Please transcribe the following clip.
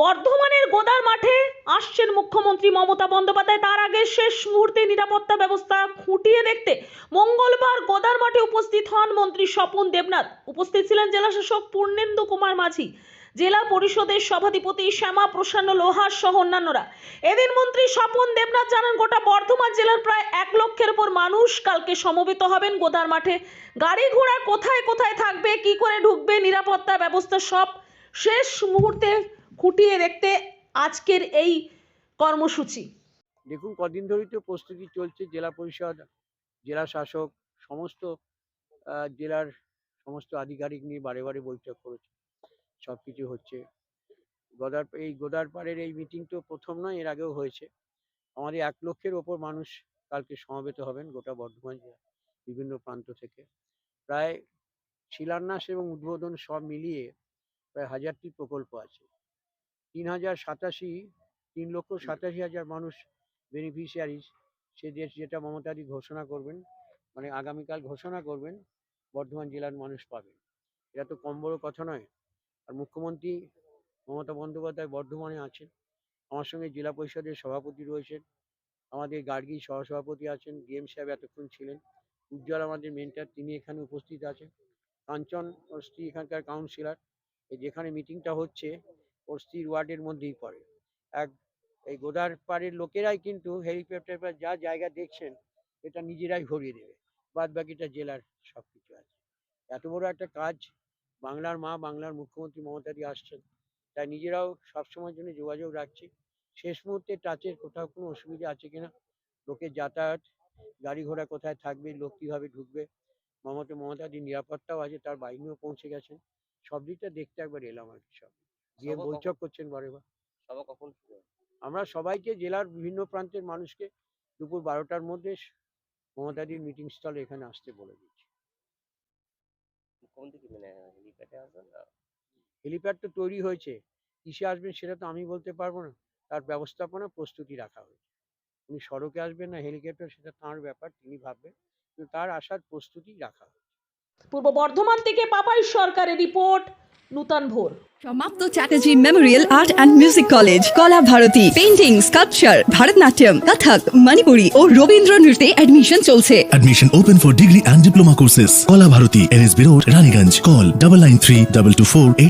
বর্ধমানের গোদার মাঠে আসছেন মুখ্যমন্ত্রী মমতা বন্দ্যোপাধ্যায়। তার আগে শেষ মুহূর্তে নিরাপত্তা ব্যবস্থা খুঁটিয়ে দেখতে মঙ্গলবার গোদার মাঠে উপস্থিত হন মন্ত্রী স্বপন দেবনাথ। উপস্থিত ছিলেন জেলাশাসক পূর্ণেন্দু কুমার মাঝি, জেলা পরিষদের সভাধিপতি শ্যামা প্রসন্ন লোহার সহ অন্যান্যরা। এদিন মন্ত্রী স্বপন দেবনাথ জানান, গোটা বর্ধমান জেলার প্রায় এক লক্ষের উপর মানুষ কালকে সমবেত হবেন গোদার মাঠে। গাড়ি ঘোড়া কোথায় কোথায় থাকবে, কি করে ঢুকবে, নিরাপত্তা ব্যবস্থা সব শেষ মুহূর্তে খুঁটিয়ে দেখতে আজকের এই কর্মসূচি। দেখুন, কদিন ধরেই তো প্রস্তুতি চলছে জেলা পরিষদ, জেলা শাসক, সমস্ত জেলার সমস্ত আধিকারিক নিয়ে বারে বারে বৈঠক করেছে। সব কিছু হচ্ছে। গদার, এই গোদারপাড়ের এই মিটিং তো প্রথম নয়, এর আগেও হয়েছে। আমাদের এক লক্ষের ওপর মানুষ কালকে সমবেত হবেন গোটা বর্ধমান জেলা, বিভিন্ন প্রান্ত থেকে। প্রায় শিলান্যাস এবং উদ্বোধন সব মিলিয়ে প্রায় হাজারটি প্রকল্প আছে। তিন হাজার সাতাশি তিন লক্ষ সাতাশি হাজার মানুষ বেনিফিশিয়ারিজ সে দেশ যেটা মমতাদি ঘোষণা করবেন মানে আগামীকাল ঘোষণা করবেন বর্ধমান জেলার মানুষ পাবে এটা তো কম বড় কথা নয়। আর মুখ্যমন্ত্রী মমতা বন্দ্যোপাধ্যায় বর্ধমানে আছেন। আমার সঙ্গে জেলা পরিষদের সভাপতি রয়েছেন। আমাদের গার্গী সহসভাপতি আছেন ডিএম সাহেব এতক্ষণ ছিলেন। উজ্জ্বল আমাদের মেন্টার তিনি এখানে উপস্থিত আছেন। কাঞ্চন ওর স্ত্রী এখানকার কাউন্সিলর যেখানে মিটিংটা হচ্ছে স্ত্রীর ওয়ার্ডের মধ্যেই পড়ে। এক, এই গোদার পাড়ের লোকেরাই কিন্তু হেলিকপ্টার যা জায়গা দেখছেন, এটা নিজেরাই ভরিয়ে দেবে। বাদ বাকিটা জেলার সব কিছু আছে। এত বড় একটা কাজ, বাংলার মা, বাংলার মুখ্যমন্ত্রী মমতাদি আসছেন, তাই নিজেরাও সবসময়ের জন্য যোগাযোগ রাখছি। শেষ মুহূর্তে টাচের কোথাও কোনো অসুবিধা আছে কিনা? লোকের যাতায়াত, গাড়ি ঘোড়া কোথায় থাকবে, লোক কীভাবে ঢুকবে? মমতা, মমতাদির নিরাপত্তাও আছে, তার বাহিনীও পৌঁছে গেছেন। সব দিকটা দেখতে একবার এলাম আর কি সব সভা বৈঠক করছেন বারে বার সভা কখন শুরু আমরা সবাইকে জেলার বিভিন্ন প্রান্তের মানুষকে দুপুর বারোটার মধ্যে মমতাদির মিটিং স্থলে এখানে আসতে বলে দিচ্ছি। মানে হেলিপ্যাডে আসবেন হেলিপ্যাড তো তৈরি হয়েছে। কিসে আসবেন সেটা তো আমি বলতে পারব না। তার ব্যবস্থাপনা প্রস্তুতি রাখা হয়েছে। উনি সড়কে আসবেন না হেলিকপ্টার সেটা তাঁর ব্যাপার তিনি ভাববেন। কিন্তু তার আসার প্রস্তুতি রাখা হয়েছে। পূর্ব বর্ধমান থেকে পাপাই সরকারের রিপোর্ট নূতন ভোর। সমাপ্ত Chatterjee memorial art and music college Kala Bharati. Painting sculpture Bharatanatyam Kathak Manipuri ও রবীন্দ্র নৃত্যে অ্যাডমিশন চলছে। Admission open for degree and diploma courses Kala Bharati N S B Raniganj. Call double nine three double two four eight